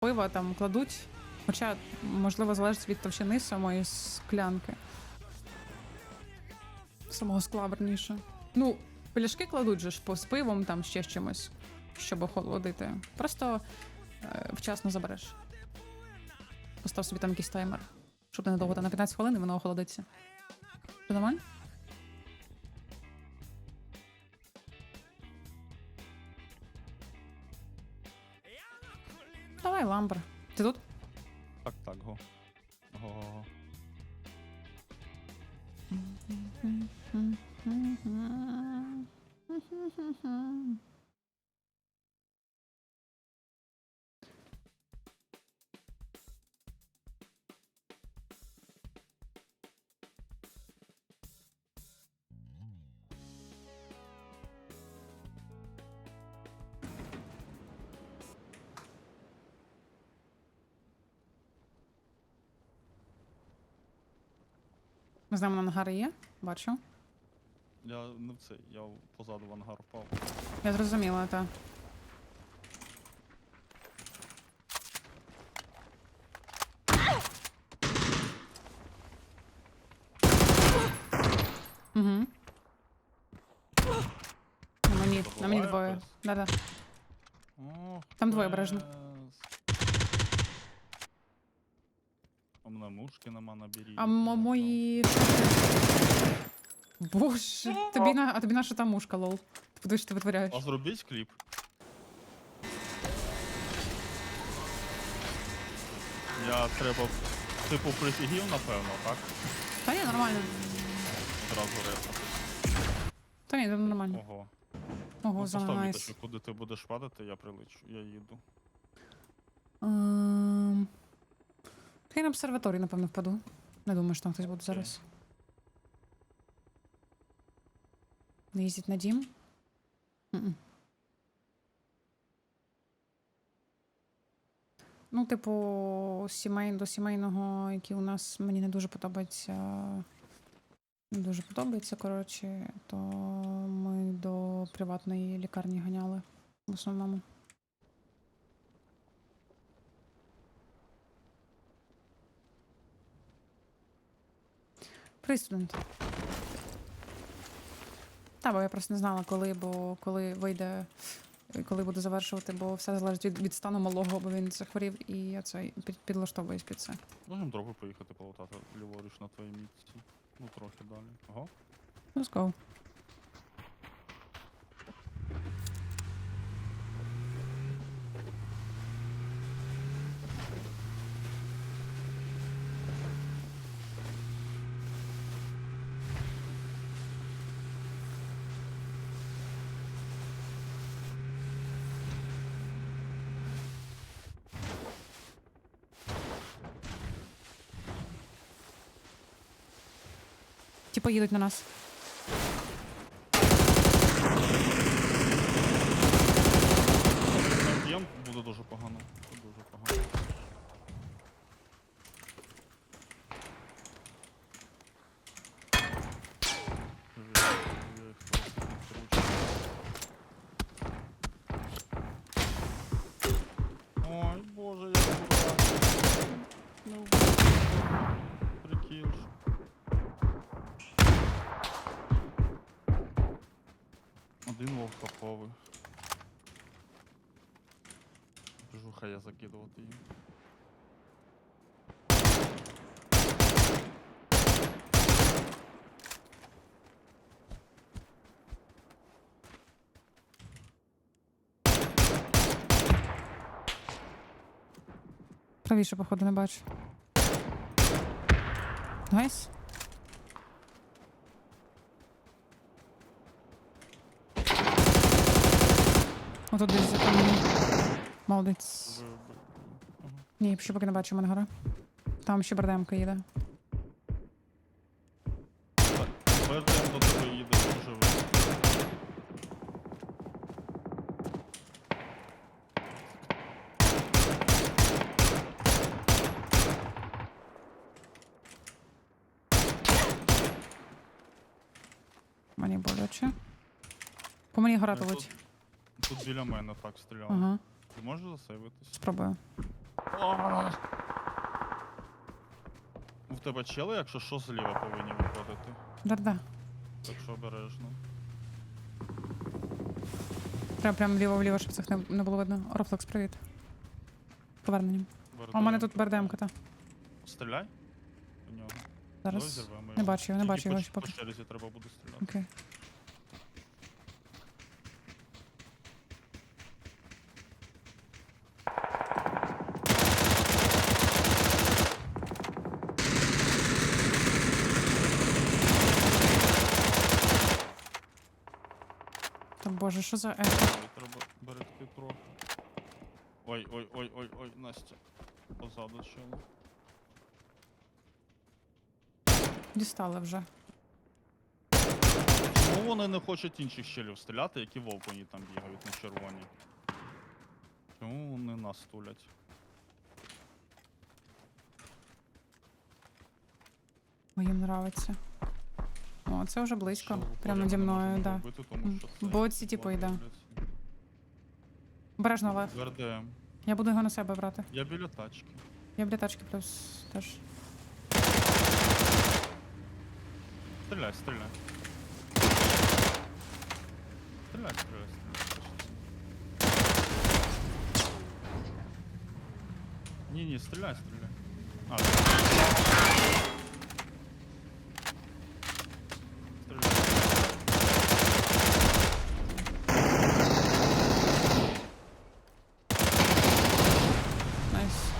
пива там кладуть. Хоча, можливо, залежить від товщини самої склянки. Самого скла, верніше. Ну, пляшки кладуть же ж з пивом, там ще з чимось, щоб охолодити. Просто е, вчасно забереш. Постав собі там якийсь таймер, щоб недовго там на 15 хвилин і воно охолодиться. Все нормально? Давай, ламбер. Ти тут? Ми знаємо, на ангари є. Бачу. Я не в цей, я позаду в ангар впав. Я зрозуміла, так. Угу. На мені, на мені Добиває двоє. хтось? Да-да. Ох, Там двоє обережно. пес. А мене мушки нема наберіть. А мо- мої. Боже, тобі на, а тобі наша та мушка, лол. Ти подивись, що ти витворяєш. А зробіть кліп. Я треба, типу, прифігів, напевно, так? Та ні, нормально. Одразу репати. Та ні, нормально. Ого. Ого, Ну, за постав найс. куди ти будеш падати, я прилечу, я їду. Ем, Я на обсерваторії, напевно, впаду. Не думаю, що там хтось буде зараз. Не їздять на дім? Мгм. Ну, типу, сімей, до сімейного, який у нас мені не дуже подобається. Не дуже подобається, коротше, то ми до приватної лікарні ганяли в основному. Привіт, студент. Та, бо я просто не знала, коли, бо коли вийде, коли буду завершувати, бо все залежить від, від стану малого, бо він захворів, і я це під, підлаштовуюсь під це. Можемо трохи поїхати полутати ліворуч на твоїй місці. Ну, трохи далі. Ага. Let's go. Типа їдуть на нас. Не буде дуже погано. Дуже погано. Ой, боже, Жуха я закидувати їм. Правіше, походу, не бачу. Найс. Отут десь за камінь. Молодець. Ні, ще поки не бачу, гора. Там ще бардемка їде. До тебе їде, дуже. Мені боляче. По мені гора Ну, летить. Тут біля мене так стріляли. Ага, Ти можеш засейвитись? спробую. В тебе чели, якщо що, зліва повинні виходити. Да-да. Так що обережно. Прям прям вліво-вліво, щоб цих не, не було видно. Рофлекс, привіт. Поверненням. А у мене тут бердемка, та. Стріляй. У нього. Зараз. Не його. бачу його, не Тільки бачу його по- ще поки. По черзі треба буде стріляти. Окей. Боже, що за ехо? Треба берегти трохи. Ой, ой, ой, ой, ой, Настя. Позаду чели. Дістали вже. Чому вони не хочуть інших щелів стріляти, які вовконі там бігають на червоній? Чому вони нас тулять? Їм нравиться. О, це вже близько. Прямо наді мною, да. бо ці типу йде. Обережно, Лев. Я буду його на себе брати. Я біля тачки. Я біля тачки плюс теж. Стріляй, стріляй. Стріляй, стріляй, стріляй. Ні, ні, стріляй, стріляй. А, стріляй. Найс.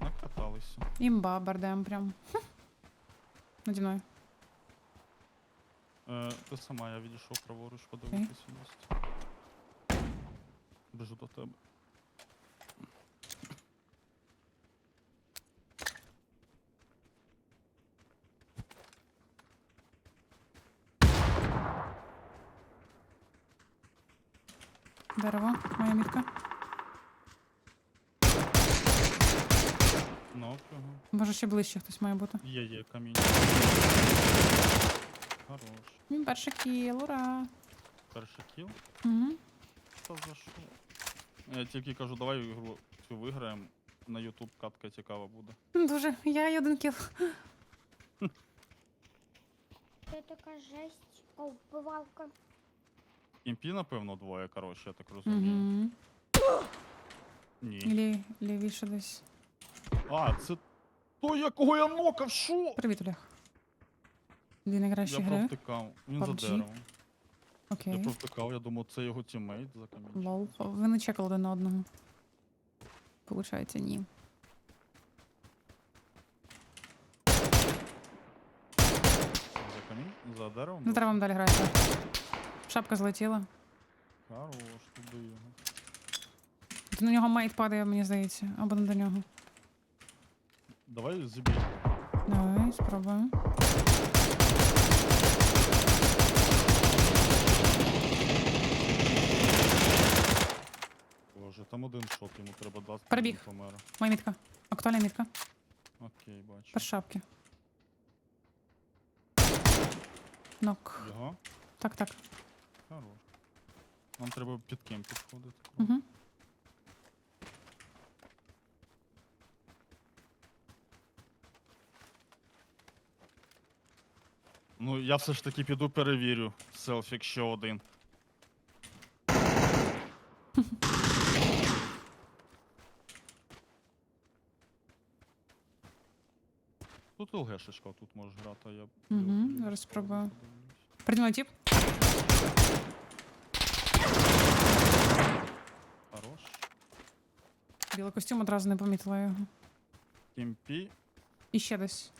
Накаталися. Імба, бардем прям. Хм. Наді мною. Е, ти сама, я відійшов праворуч подивитися місце. Біжу до тебе. Дерево, моя мітка. Його. Боже, ще ближче хтось має бути. Є, є, камінь. Хорош. Перший кіл, ура. Перший кіл. Угу. Та за що? Я тільки кажу, давай ігру цю виграємо. На YouTube катка цікава буде. Дуже. Я й один кіл. Це така жесть, о, вбивалка. Імпі, напевно, двоє, коротше, я так розумію. Угу. Ні. Лі, лівіше десь. А, це той, якого я нокав, що? Привіт, Олег. Дві найкращі Я гри. провтикав. Він за PUBG. деревом. Я Окей. провтикав, я думав, це його тіммейт за камінчиком. Лол. Ви не чекали один на одного. Получається, ні. За камінь? За деревом? Не був? треба вам далі грати. Шапка злетіла. Хорош, туди його. На нього мейт падає, мені здається. Або не до нього. Давай зіб'й. Давай, спробуємо. Боже, там один шот йому треба дати. Перебіг. він помер. Моя мітка. Актуальна мітка. Окей, бачу. Без шапки. Нок. Його? Так, так. Хорош. Нам треба під кем підходити. Угу. Ну, я все ж таки піду перевірю. Селфік ще один. Тут ЛГшечка, тут можеш грати, а я. Мгм, ліву зараз спробую. Переді мною тіп. Хорош. Білий костюм одразу не помітила його. Кімпі. І ще десь.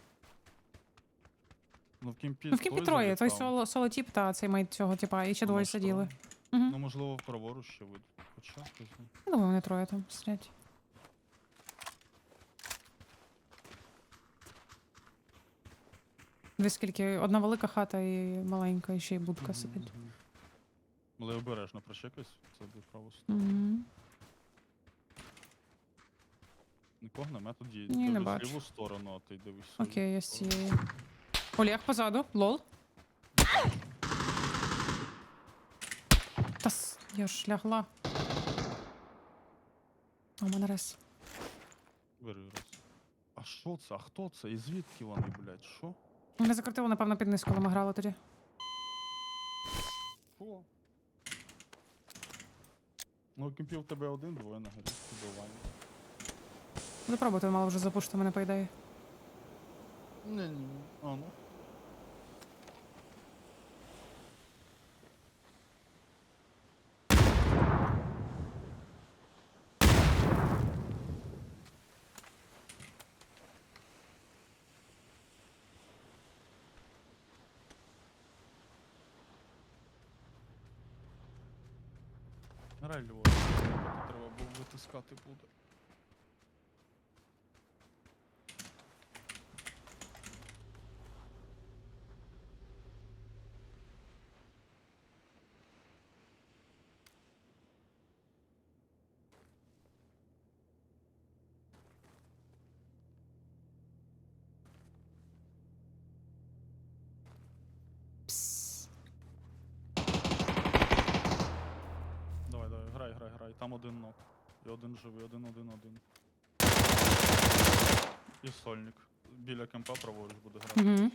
Ну в кімпі. Ну, в кімпі троє. Той соло, соло тіп та цей мейт цього, типа, і ще двоє сиділи. Угу. Ну, можливо, праворуч ще вийде. Хоча, знає. Думаю, вони троє там сидять. Дві скільки, одна велика хата і маленька, і ще й будка сидить. Але обережно прочекайся, це буде право сторону. Угу. Нікого нема тоді. Ні, не дивись бачу. ліву сторону, а ти дивись. Окей, я з цієї. Олег позаду, лол. Та с- я ж лягла. А у мене раз. Бери раз. А що це? А хто це? І звідки вони, блядь? Що? Мене закрутило, напевно, під низ, коли ми грали тоді. Що? Ну, кімпів тебе один, двоє на горі. Убивання. Буду пробувати, мало вже запушити мене, по ідеї. Не, ні. А, ну. Грай льво. Треба було витискати буде. Пс. Давай, давай, грай, грай, грай. Там один ног. І один живий, один, один, один. І сольник. Біля кемпа праворуч буде грати. Угу.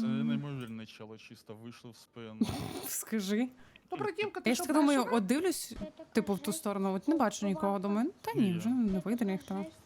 Це неймовірний чело, чисто вийшли в спину. Скажи. Добре, дівка, Я ж що така думаю, от дивлюсь, Це така типу, в ту жесть сторону, от не бачу нікого. Думаю, та ні, Ні. вже не вийде ніхто. жесть